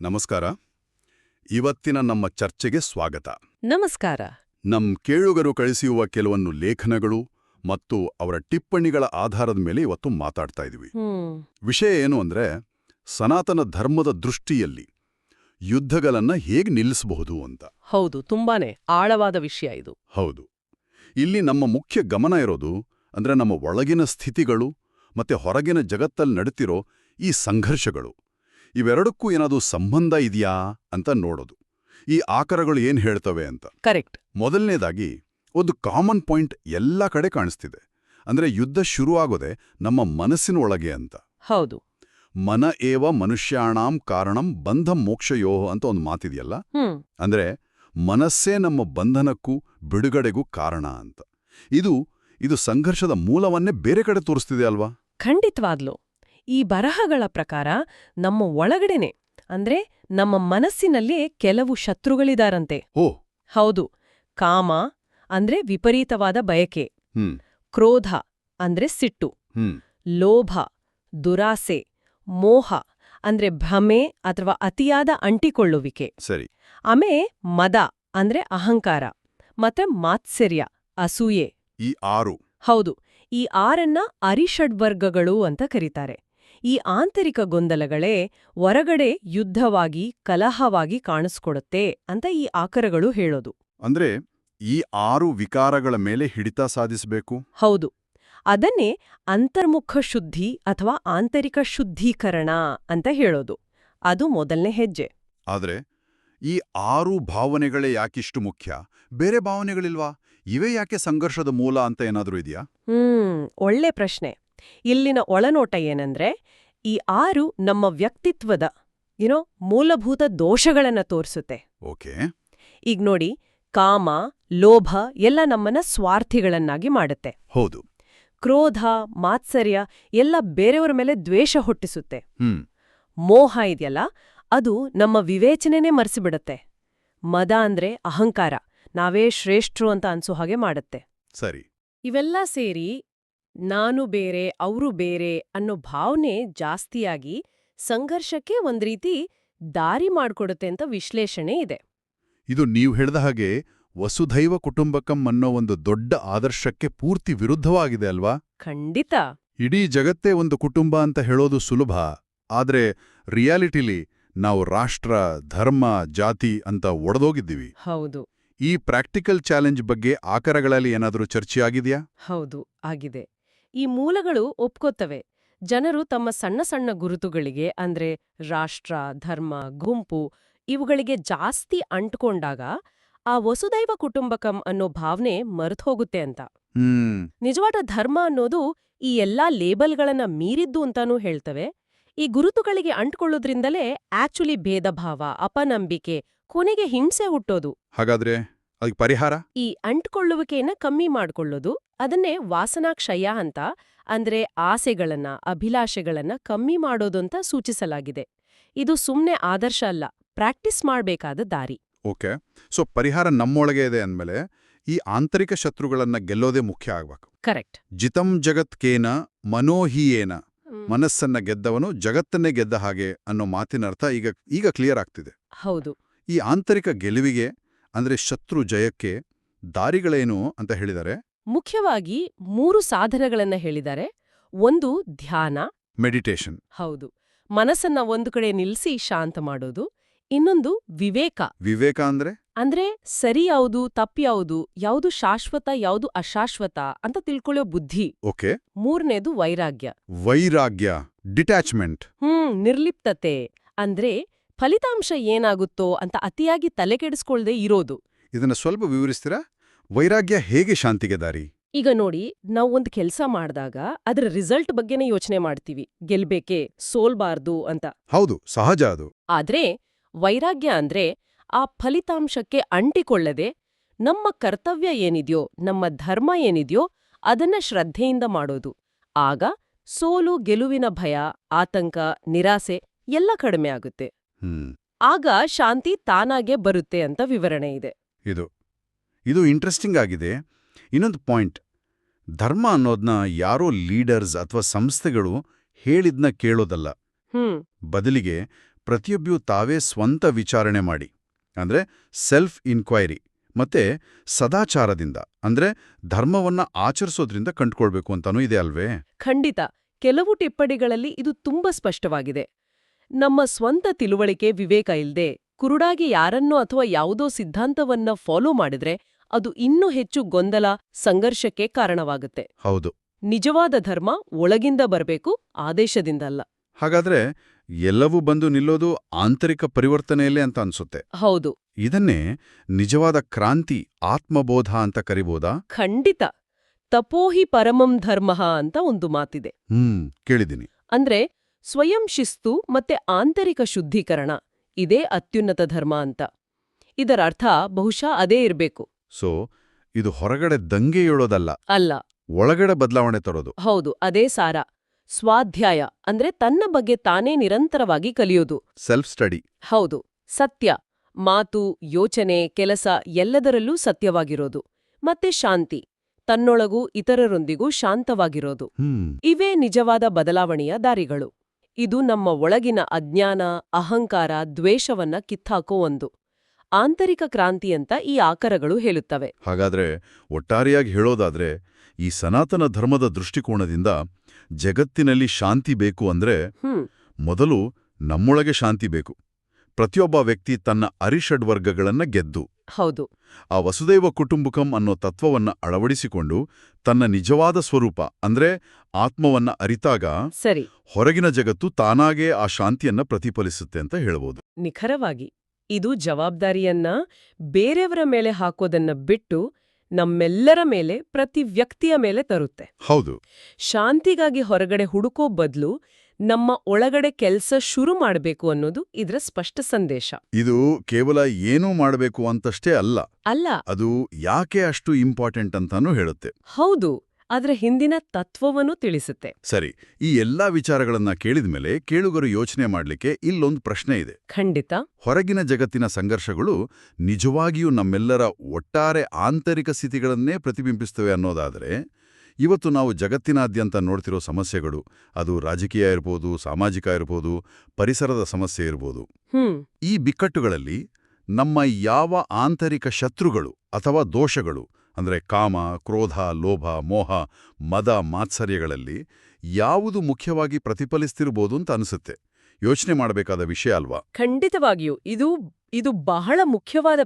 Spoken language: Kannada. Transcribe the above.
ನಮಸ್ಕಾರ. ಇವತ್ತಿನ ನಮ್ಮ ಚರ್ಚೆಗೆ ಸ್ವಾಗತ. ನಮಸ್ಕಾರ. ನಮ್ ಕೇಳುಗರು ಕಳಿಸಿರುವ ಕೆಲವೊಂದು ಲೇಖನಗಳು ಮತ್ತು ಅವರ ಟಿಪ್ಪಣಿಗಳ ಆಧಾರದ ಮೇಲೆ ಇವತ್ತು ಮಾತಾಡ್ತಾ ಇದ್ವಿ ವಿಷಯ ಏನು ಅಂದ್ರೆ ಸನಾತನ ಧರ್ಮದ ದೃಷ್ಟಿಯಲ್ಲಿ ಯುದ್ಧಗಳನ್ನ ಹೇಗೆ ನಿಲ್ಲಿಸಬಹುದು ಅಂತ. ಹೌದು ತುಂಬಾನೇ ಆಳವಾದ ವಿಷಯ ಇದು. ಹೌದು. ಇಲ್ಲಿ ನಮ್ಮ ಮುಖ್ಯ ಗಮನ ಇರೋದು ಅಂದ್ರೆ ನಮ್ಮ ಒಳಗಿನ ಸ್ಥಿತಿಗಳು ಮತ್ತೆ ಹೊರಗಿನ ಜಗತ್ತಲ್ಲಿ ನಡೀತಿರೋ ಈ ಸಂಘರ್ಷಗಳು. ಇವೆರಡಕ್ಕೂ ಏನಾದರೂ ಸಂಬಂಧ ಇದೆಯಾ ಅಂತ ನೋಡೋದು. ಈ ಆಕರಗಳು ಏನು ಹೇಳ್ತವೆ ಅಂತ? ಕರೆಕ್ಟ್. ಮೊದಲನೇದಾಗಿ ಒಂದು ಕಾಮನ್ ಪಾಯಿಂಟ್ ಎಲ್ಲ ಕಡೆ ಕಾಣಿಸ್ತಿದೆ. ಅಂದ್ರೆ ಯುದ್ಧ ಶುರುವಾಗೋದೆ ನಮ್ಮ ಮನಸ್ಸಿನ ಒಳಗೆ ಅಂತ. ಹೌದು. ಮನ ಏವ ಮನುಷ್ಯಾಣಾಂ ಕಾರಣಂ ಬಂಧ ಮೋಕ್ಷಯೋ ಅಂತ ಒಂದು ಮಾತಿದೆಯಲ್ಲ? ಅಂದರೆ ಅಂದ್ರೆ ಮನಸ್ಸೇ ನಮ್ಮ ಬಂಧನಕ್ಕೂ ಬಿಡುಗಡೆಗೂ ಕಾರಣ ಅಂತ. ಇದು ಇದು ಸಂಘರ್ಷದ ಮೂಲವನ್ನೇ ಬೇರೆ ಕಡೆ ತೋರಿಸ್ತಿದೆ ಅಲ್ವಾ? ಖಂಡಿತವಾಗ್ಲು. ಈ ಬರಹಗಳ ಪ್ರಕಾರ ನಮ್ಮ ಒಳಗಡೆನೆ ಅಂದ್ರೆ ನಮ್ಮ ಮನಸ್ಸಿನಲ್ಲೇ ಕೆಲವು ಶತ್ರುಗಳಿದಾರಂತೆ. ಓ ಹೌದು. ಕಾಮ ಅಂದ್ರೆ ವಿಪರೀತವಾದ ಬಯಕೆ. ಕ್ರೋಧ ಅಂದ್ರೆ ಸಿಟ್ಟು. ಲೋಭ ದುರಾಸೆ ಮೋಹ ಅಂದ್ರೆ ಭ್ರಮೆ ಅಥವಾ ಅತಿಯಾದ ಅಂಟಿಕೊಳ್ಳುವಿಕೆ. ಸರಿ. ಆಮೇ ಮದ ಅಂದ್ರೆ ಅಹಂಕಾರ ಮತ್ತೆ ಮಾತ್ಸರ್ಯ ಅಸೂಯೆ. ಈ ಆರು. ಹೌದು. ಈ ಆರನ್ನ ಅರಿಷಡ್ವರ್ಗಗಳು ಅಂತ ಕರೀತಾರೆ. ಈ ಆಂತರಿಕ ಗೊಂದಲಗಳೇ ಹೊರಗಡೆ ಯುದ್ಧವಾಗಿ ಕಲಹವಾಗಿ ಕಾಣಿಸ್ಕೊಡುತ್ತೆ ಅಂತ ಈ ಆಕರಗಳು ಹೇಳೋದು. ಅಂದ್ರೆ ಈ ಆರು ವಿಕಾರಗಳ ಮೇಲೆ ಹಿಡಿತ ಸಾಧಿಸಬೇಕು? ಹೌದು. ಅದನ್ನೇ ಅಂತರ್ಮುಖ ಶುದ್ಧಿ ಅಥವಾ ಆಂತರಿಕ ಶುದ್ಧೀಕರಣ ಅಂತ ಹೇಳೋದು. ಅದು ಮೊದಲನೇ ಹೆಜ್ಜೆ. ಆದ್ರೆ ಈ ಆರು ಭಾವನೆಗಳೇ ಯಾಕಿಷ್ಟು ಮುಖ್ಯ? ಬೇರೆ ಭಾವನೆಗಳಿಲ್ವಾ? ಇವೇ ಯಾಕೆ ಸಂಘರ್ಷದ ಮೂಲ ಅಂತ ಏನಾದರೂ ಇದೆಯಾ? ಹ್ಮ್ ಒಳ್ಳೆ ಪ್ರಶ್ನೆ. ಇಲ್ಲಿನ ಒಳನೋಟ ಏನಂದ್ರೆ ಈ ಆರು ನಮ್ಮ ವ್ಯಕ್ತಿತ್ವದ ಏನೋ ಮೂಲಭೂತ ದೋಷಗಳನ್ನ ತೋರಿಸುತ್ತೆ. ಓಕೆ. ಈಗ ನೋಡಿ ಕಾಮ ಲೋಭ ಎಲ್ಲ ನಮ್ಮನ್ನ ಸ್ವಾರ್ಥಿಗಳನ್ನಾಗಿ ಮಾಡುತ್ತೆ. ಹೌದು. ಕ್ರೋಧ ಮಾತ್ಸರ್ಯ ಎಲ್ಲ ಬೇರೆಯವರ ಮೇಲೆ ದ್ವೇಷ ಹುಟ್ಟಿಸುತ್ತೆ. ಮೋಹ ಇದೆಯಲ್ಲ ಅದು ನಮ್ಮ ವಿವೇಚನೆನೇ ಮರೆಸಿಬಿಡತ್ತೆ. ಮದ ಅಂದ್ರೆ ಅಹಂಕಾರ ನಾವೇ ಶ್ರೇಷ್ಠರು ಅಂತ ಅನ್ಸೋ ಹಾಗೆ ಮಾಡುತ್ತೆ. ಸರಿ. ಇವೆಲ್ಲ ಸೇರಿ ನಾನು ಬೇರೆ ಅವರು ಬೇರೆ ಅನ್ನೋ ಭಾವನೆ ಜಾಸ್ತಿಯಾಗಿ ಸಂಘರ್ಷಕ್ಕೆ ಒಂದ್ ರೀತಿ ದಾರಿ ಮಾಡ್ಕೊಡುತ್ತೆ ಅಂತ ವಿಶ್ಲೇಷಣೆ ಇದೆ. ಇದು ನೀವು ಹೇಳಿದ ಹಾಗೆ ವಸುಧೈವ ಕುಟುಂಬಕಂ ಅನ್ನೋ ಒಂದು ದೊಡ್ಡ ಆದರ್ಶಕ್ಕೆ ಪೂರ್ತಿ ವಿರುದ್ಧವಾಗಿದೆ ಅಲ್ವಾ? ಖಂಡಿತ. ಇಡೀ ಜಗತ್ತೇ ಒಂದು ಕುಟುಂಬ ಅಂತ ಹೇಳೋದು ಸುಲಭ ಆದ್ರೆ ರಿಯಾಲಿಟಿಲಿ ನಾವು ರಾಷ್ಟ್ರ ಧರ್ಮ ಜಾತಿ ಅಂತ ಒಡೆದೋಗಿದ್ದೀವಿ. ಹೌದು. ಈ ಪ್ರಾಕ್ಟಿಕಲ್ ಚಾಲೆಂಜ್ ಬಗ್ಗೆ ಆಕರಗಳಲ್ಲಿ ಏನಾದರೂ ಚರ್ಚೆಯಾಗಿದೆಯಾ? ಹೌದು ಆಗಿದೆ. ಈ ಮೂಲಗಳು ಒಪ್ಕೋತವೆ. ಜನರು ತಮ್ಮ ಸಣ್ಣ ಸಣ್ಣ ಗುರುತುಗಳಿಗೆ ಅಂದ್ರೆ ರಾಷ್ಟ್ರ ಧರ್ಮ ಗುಂಪು ಇವುಗಳಿಗೆ ಜಾಸ್ತಿ ಅಂಟ್ಕೊಂಡಾಗ ಆ ವಸುದೈವ ಕುಟುಂಬಕಂ ಅನ್ನೋ ಭಾವನೆ ಮರೆತೋಗುತ್ತೆ ಅಂತ. ಹ್ಮ್. ನಿಜವಾದ ಧರ್ಮ ಅನ್ನೋದು ಈ ಎಲ್ಲಾ ಲೇಬಲ್ಗಳನ್ನ ಮೀರಿದ್ದು ಅಂತಾನೂ ಹೇಳ್ತವೆ. ಈ ಗುರುತುಗಳಿಗೆ ಅಂಟ್ಕೊಳ್ಳೋದ್ರಿಂದಲೇ ಆಕ್ಚುಲಿ ಭೇದಭಾವ ಅಪನಂಬಿಕೆ ಕೊನೆಗೆ ಹಿಂಸೆ ಹುಟ್ಟೋದು. ಹಾಗಾದ್ರೆ ಅದಕ್ಕೆ ಪರಿಹಾರ? ಈ ಅಂಟ್ಕೊಳ್ಳುವಿಕೆಯನ್ನ ಕಮ್ಮಿ ಮಾಡ್ಕೊಳ್ಳೋದು ಅದನ್ನೇ ವಾಸನಾಕ್ಷಯ ಅಂತ ಅಂದ್ರೆ ಆಸೆಗಳನ್ನ ಅಭಿಲಾಷೆಗಳನ್ನ ಕಮ್ಮಿ ಮಾಡೋದು ಅಂತ ಸೂಚಿಸಲಾಗಿದೆ. ಇದು ಸುಮ್ನೆ ಆದರ್ಶ ಅಲ್ಲ ಪ್ರಾಕ್ಟೀಸ್ ಮಾಡಬೇಕಾದ ದಾರಿ. ಓಕೆ ಸೊ ಪರಿಹಾರ ನಮ್ಮೊಳಗೆ ಇದೆ ಅಂದಮೇಲೆ ಈ ಆಂತರಿಕ ಶತ್ರುಗಳನ್ನ ಗೆಲ್ಲೋದೇ ಮುಖ್ಯ ಆಗ್ಬೇಕು. ಕರೆಕ್ಟ್. ಜಿತಂ ಜಗತ್ಕೇನ ಮನೋಹಿಯೇನ ಮನಸ್ಸನ್ನ ಗೆದ್ದವನು ಜಗತ್ತನ್ನೇ ಗೆದ್ದ ಹಾಗೆ ಅನ್ನೋ ಮಾತಿನ ಅರ್ಥ ಈಗ ಈಗ ಕ್ಲಿಯರ್ ಆಗ್ತಿದೆ. ಹೌದು. ಈ ಆಂತರಿಕ ಗೆಲುವಿಗೆ ಅಂದ್ರೆ ಶತ್ರು ಜಯಕ್ಕೆ ದಾರಿಗಳೇನು ಅಂತ ಹೇಳಿದರೆ? ಮುಖ್ಯವಾಗಿ ಮೂರು ಸಾಧನಗಳನ್ನ ಹೇಳಿದ್ದಾರೆ ಒಂದು ಧ್ಯಾನ. ಮೆಡಿಟೇಷನ್. ಹೌದು. ಮನಸ್ಸನ್ನ ಒಂದು ಕಡೆ ನಿಲ್ಸಿ ಶಾಂತ ಮಾಡೋದು. ಇನ್ನೊಂದು ವಿವೇಕ. ವಿವೇಕ ಅಂದ್ರೆ? ಅಂದ್ರೆ ಸರಿ ಯಾವುದು ತಪ್ಪು ಯಾವುದು ಯಾವುದು ಶಾಶ್ವತ ಯಾವುದು ಅಶಾಶ್ವತ ಅಂತ ತಿಳ್ಕೊಳ್ಳೋ ಬುದ್ಧಿ. ಓಕೆ. ಮೂರನೇದು ವೈರಾಗ್ಯ. ವೈರಾಗ್ಯ ಡಿಟ್ಯಾಚ್ಮೆಂಟ್. ಹ್ಮ್ ನಿರ್ಲಿಪ್ತತೆ. ಅಂದ್ರೆ ಫಲಿತಾಂಶ ಏನಾಗುತ್ತೋ ಅಂತ ಅತಿಯಾಗಿ ತಲೆಕೆಡಿಸ್ಕೊಳ್ದೆ ಇರೋದು. ಇದನ್ನ ಸ್ವಲ್ಪ ವಿವರಿಸ್ತೀರಾ? ವೈರಾಗ್ಯ ಹೇಗೆ ಶಾಂತಿಗೆ ದಾರಿ? ಈಗ ನೋಡಿ ನಾವು ಒಂದು ಕೆಲಸ ಮಾಡಿದಾಗ ಅದರ ರಿಸಲ್ಟ್ ಬಗ್ಗೆನೇ ಯೋಚನೆ ಮಾಡ್ತೀವಿ. ಗೆಲ್ಬೇಕೆ ಸೋಲ್ಬಾರ್ದು ಅಂತ. ಹೌದು ಸಹಜ ಅದು. ಆದ್ರೆ ವೈರಾಗ್ಯ ಅಂದ್ರೆ ಆ ಫಲಿತಾಂಶಕ್ಕೆ ಅಂಟಿಕೊಳ್ಳದೆ ನಮ್ಮ ಕರ್ತವ್ಯ ಏನಿದೆಯೋ ನಮ್ಮ ಧರ್ಮ ಏನಿದೆಯೋ ಅದನ್ನ ಶ್ರದ್ಧೆಯಿಂದ ಮಾಡೋದು. ಆಗ ಸೋಲು ಗೆಲುವಿನ ಭಯ ಆತಂಕ ನಿರಾಸೆ ಎಲ್ಲ ಕಡಿಮೆ ಆಗುತ್ತೆ. ಆಗ ಶಾಂತಿ ತಾನಾಗೆ ಬರುತ್ತೆ ಅಂತ ವಿವರಣೆ ಇದೆ. ಇದು ಇದು ಇಂಟ್ರೆಸ್ಟಿಂಗ್ ಆಗಿದೆ. ಇನ್ನೊಂದು ಪಾಯಿಂಟ್ ಧರ್ಮ ಅನ್ನೋದನ್ನ ಯಾರೋ ಲೀಡರ್ಸ್ ಅಥವಾ ಸಂಸ್ಥೆಗಳು ಹೇಳಿದ್ನ ಕೇಳೋದಲ್ಲ. ಹ್ಮ್. ಬದಲಿಗೆ ಪ್ರತಿಯೊಬ್ಬರೂ ತಾವೇ ಸ್ವಂತ ವಿಚಾರಣೆ ಮಾಡಿ ಅಂದ್ರೆ ಸೆಲ್ಫ್ ಇನ್ಕ್ವೈರಿ ಮತ್ತೆ ಸದಾಚಾರದಿಂದ ಅಂದ್ರೆ ಧರ್ಮವನ್ನ ಆಚರಿಸೋದ್ರಿಂದ ಕಂಡುಕೊಳ್ಬೇಕು ಅಂತಾನೂ ಇದೆ ಅಲ್ವೇ? ಖಂಡಿತ. ಕೆಲವು ಟಿಪ್ಪಣಿಗಳಲ್ಲಿ ಇದು ತುಂಬಾ ಸ್ಪಷ್ಟವಾಗಿದೆ. ನಮ್ಮ ಸ್ವಂತ ತಿಳುವಳಿಕೆ ವಿವೇಕ ಇಲ್ದೆ ಕುರುಡಾಗಿ ಯಾರನ್ನೋ ಅಥವಾ ಯಾವುದೋ ಸಿದ್ಧಾಂತವನ್ನ ಫಾಲೋ ಮಾಡಿದ್ರೆ ಅದು ಇನ್ನೂ ಹೆಚ್ಚು ಗೊಂದಲ ಸಂಘರ್ಷಕ್ಕೆ ಕಾರಣವಾಗುತ್ತೆ. ಹೌದು. ನಿಜವಾದ ಧರ್ಮ ಒಳಗಿಂದ ಬರಬೇಕು ಆದೇಶದಿಂದಲ್ಲ. ಹಾಗಾದ್ರೆ ಎಲ್ಲವೂ ಬಂದು ನಿಲ್ಲೋದು ಆಂತರಿಕ ಪರಿವರ್ತನೆಯಲ್ಲೇ ಅಂತ ಅನ್ಸುತ್ತೆ. ಹೌದು. ಇದನ್ನೇ ನಿಜವಾದ ಕ್ರಾಂತಿ ಆತ್ಮಬೋಧ ಅಂತ ಕರಿಬೋದಾ? ಖಂಡಿತ. ತಪೋಹಿ ಪರಮಂ ಧರ್ಮಃ ಅಂತ ಒಂದು ಮಾತಿದೆ. ಹ್ಮ್ ಕೇಳಿದ್ದೀನಿ. ಅಂದ್ರೆ ಸ್ವಯಂ ಶಿಸ್ತು ಮತ್ತೆ ಆಂತರಿಕ ಶುದ್ಧೀಕರಣ ಇದೇ ಅತ್ಯುನ್ನತ ಧರ್ಮ ಅಂತ. ಇದರ ಅರ್ಥ ಬಹುಶಃ ಅದೇ ಇರಬೇಕು. ಸೊ ಇದು ಹೊರಗಡೆ ದಂಗೆ ಏಳೋದಲ್ಲ ಅಲ್ಲ. ಒಳಗಡೆ ಬದಲಾವಣೆ ತರೋದು. ಹೌದು ಅದೇ ಸಾರ. ಸ್ವಾಧ್ಯಾಯ ಅಂದ್ರೆ ತನ್ನ ಬಗ್ಗೆ ತಾನೇ ನಿರಂತರವಾಗಿ ಕಲಿಯೋದು. ಸೆಲ್ಫ್ ಸ್ಟಡಿ ಹೌದು ಸತ್ಯ ಮಾತು ಯೋಚನೆ ಕೆಲಸ ಎಲ್ಲದರಲ್ಲೂ ಸತ್ಯವಾಗಿರೋದು. ಮತ್ತೆ ಶಾಂತಿ ತನ್ನೊಳಗೂ ಇತರರೊಂದಿಗೂ ಶಾಂತವಾಗಿರೋದು. ಇವೇ ನಿಜವಾದ ಬದಲಾವಣೆಯ ದಾರಿಗಳು. ಇದು ನಮ್ಮ ಒಳಗಿನ ಅಜ್ಞಾನ ಅಹಂಕಾರ ದ್ವೇಷವನ್ನ ಕಿತ್ತಾಕೋ ಒಂದು. ಆಂತರಿಕ ಕ್ರಾಂತಿ ಅಂತ ಈ ಆಕರಗಳು ಹೇಳುತ್ತವೆ. ಹಾಗಾದ್ರೆ ಒಟ್ಟಾರೆಯಾಗಿ ಹೇಳೋದಾದ್ರೆ ಈ ಸನಾತನ ಧರ್ಮದ ದೃಷ್ಟಿಕೋನದಿಂದ ಜಗತ್ತಿನಲ್ಲಿ ಶಾಂತಿ ಬೇಕು ಅಂದ್ರೆ ಮೊದಲು ನಮ್ಮೊಳಗೆ ಶಾಂತಿ ಬೇಕು. ಪ್ರತಿಯೊಬ್ಬ ವ್ಯಕ್ತಿ ತನ್ನ ಅರಿಷಡ್ವರ್ಗಗಳನ್ನ ಗೆದ್ದು. ಹೌದು. ಆ ವಸುದೈವ ಕುಟುಂಬಕಂ ಅನ್ನೋ ತತ್ವವನ್ನ ಅಳವಡಿಸಿಕೊಂಡು ತನ್ನ ನಿಜವಾದ ಸ್ವರೂಪ ಅಂದ್ರೆ ಆತ್ಮವನ್ನ ಅರಿತಾಗ ಸರಿ. ಹೊರಗಿನ ಜಗತ್ತು ತಾನಾಗೇ ಆ ಶಾಂತಿಯನ್ನ ಪ್ರತಿಫಲಿಸುತ್ತೆ ಅಂತ ಹೇಳ್ಬೋದು. ನಿಖರವಾಗಿ ಇದು ಜವಾಬ್ದಾರಿಯನ್ನ ಬೇರೆಯವರ ಮೇಲೆ ಹಾಕೋದನ್ನ ಬಿಟ್ಟು ನಮ್ಮೆಲ್ಲರ ಮೇಲೆ ಪ್ರತಿ ವ್ಯಕ್ತಿಯ ಮೇಲೆ ತರುತ್ತೆ. ಹೌದು. ಶಾಂತಿಗಾಗಿ ಹೊರಗಡೆ ಹುಡುಕೋ ಬದ್ಲು ನಮ್ಮ ಒಳಗಡೆ ಕೆಲಸ ಶುರು ಮಾಡಬೇಕು ಅನ್ನೋದು ಇದರ ಸ್ಪಷ್ಟ ಸಂದೇಶ. ಇದು ಕೇವಲ ಏನೂ ಮಾಡಬೇಕು ಅಂತಷ್ಟೇ ಅಲ್ಲ. ಅಲ್ಲ. ಅದು ಯಾಕೆ ಅಷ್ಟು ಇಂಪಾರ್ಟೆಂಟ್ ಅಂತಾನೂ ಹೇಳುತ್ತೆ. ಹೌದು. ಅದರ ಹಿಂದಿನ ತತ್ವವನ್ನು ತಿಳಿಸುತ್ತೆ. ಸರಿ ಈ ಎಲ್ಲಾ ವಿಚಾರಗಳನ್ನ ಕೇಳಿದ್ಮೇಲೆ ಕೇಳುಗರು ಯೋಚನೆ ಮಾಡಲಿಕ್ಕೆ ಇಲ್ಲೊಂದು ಪ್ರಶ್ನೆ ಇದೆ. ಖಂಡಿತ. ಹೊರಗಿನ ಜಗತ್ತಿನ ಸಂಘರ್ಷಗಳು ನಿಜವಾಗಿಯೂ ನಮ್ಮೆಲ್ಲರ ಒಟ್ಟಾರೆ ಆಂತರಿಕ ಸ್ಥಿತಿಗಳನ್ನೇ ಪ್ರತಿಬಿಂಬಿಸ್ತವೆ ಅನ್ನೋದಾದರೆ ಇವತ್ತು ನಾವು ಜಗತ್ತಿನಾದ್ಯಂತ ನೋಡ್ತಿರೋ ಸಮಸ್ಯೆಗಳು ಅದು ರಾಜಕೀಯ ಇರ್ಬೋದು ಸಾಮಾಜಿಕ ಇರ್ಬೋದು ಪರಿಸರದ ಸಮಸ್ಯೆ ಇರ್ಬೋದು. ಈ ಬಿಕ್ಕಟ್ಟುಗಳಲ್ಲಿ ನಮ್ಮ ಯಾವ ಆಂತರಿಕ ಶತ್ರುಗಳು ಅಥವಾ ದೋಷಗಳು ಅಂದರೆ ಕಾಮ ಕ್ರೋಧ ಲೋಭ ಮೋಹ ಮದ ಮಾತ್ಸರ್ಯಗಳಲ್ಲಿ ಯಾವುದು ಮುಖ್ಯವಾಗಿ ಪ್ರತಿಫಲಿಸ್ತಿರ್ಬೋದು ಅಂತ ಅನಿಸುತ್ತೆ. ಯೋಚನೆ ಮಾಡಬೇಕಾದ ವಿಷಯ ಅಲ್ವಾ? ಖಂಡಿತವಾಗಿಯೂ. ಇದು ಇದು ಬಹಳ ಮುಖ್ಯವಾದ